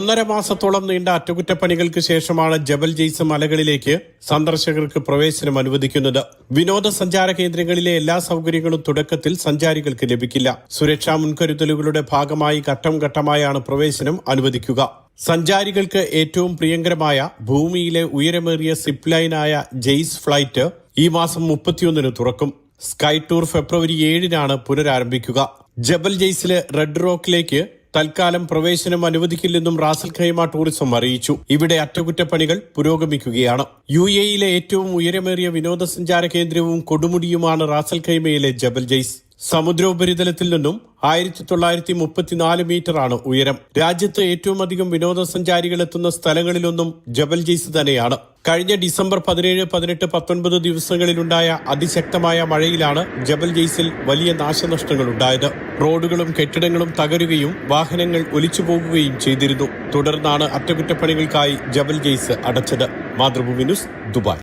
ഒന്നര മാസത്തോളം നീണ്ട അറ്റകുറ്റപ്പണികൾക്ക് ശേഷമാണ് ജബൽ ജെയ്സ് മലകളിലേക്ക് സന്ദർശകർക്ക് പ്രവേശനം അനുവദിക്കുന്നത്. വിനോദസഞ്ചാര കേന്ദ്രങ്ങളിലെ എല്ലാ സൗകര്യങ്ങളും തുടക്കത്തിൽ സഞ്ചാരികൾക്ക് ലഭിക്കില്ല. സുരക്ഷാ മുൻകരുതലുകളുടെ ഭാഗമായി ഘട്ടം ഘട്ടമായാണ് പ്രവേശനം അനുവദിക്കുക. സഞ്ചാരികൾക്ക് ഏറ്റവും പ്രിയങ്കരമായ ഭൂമിയിലെ ഉയരമേറിയ സിപ്പ് ലൈനായ ജെയ്സ് ഫ്ലൈറ്റ് ഈ മാസം മുപ്പത്തിയൊന്നിന് തുറക്കും. സ്കൈ ടൂർ ഫെബ്രുവരി ഏഴിനാണ് പുനരാരംഭിക്കുക. ജബൽ ജെയ്സിലെ റെഡ് റോക്കിലേക്ക് തൽക്കാലം പ്രവേശനം അനുവദിക്കില്ലെന്നും റാസൽ ഖൈമ ടൂറിസം അറിയിച്ചു. ഇവിടെ അറ്റകുറ്റപ്പണികൾ പുരോഗമിക്കുകയാണ്. യു എയിലെ ഏറ്റവും ഉയരമേറിയ വിനോദസഞ്ചാര കേന്ദ്രവും കൊടുമുടിയുമാണ് റാസൽ ഖൈമയിലെ ജബൽ ജെയ്സ്. സമുദ്രോപരിതലത്തിൽ നിന്നും ആയിരത്തി തൊള്ളായിരത്തി മുപ്പത്തിനാല് മീറ്ററാണ് ഉയരം. രാജ്യത്ത് ഏറ്റവും അധികം വിനോദസഞ്ചാരികൾ എത്തുന്ന സ്ഥലങ്ങളിലൊന്നും ജബൽ ജെയ്സ് തന്നെയാണ്. കഴിഞ്ഞ ഡിസംബർ പതിനേഴ് പതിനെട്ട് പത്തൊൻപത് ദിവസങ്ങളിലുണ്ടായ അതിശക്തമായ മഴയിലാണ് ജബൽ ജെയ്സിൽ വലിയ നാശനഷ്ടങ്ങൾ ഉണ്ടായത് റോഡുകളും കെട്ടിടങ്ങളും തകരുകയും വാഹനങ്ങൾ ഒലിച്ചു പോകുകയും ചെയ്തിരുന്നു. തുടർന്നാണ് അറ്റകുറ്റപ്പണികൾക്കായി ജബൽ ജെയ്സ് അടച്ചത്. Mathrubhumi news Dubai.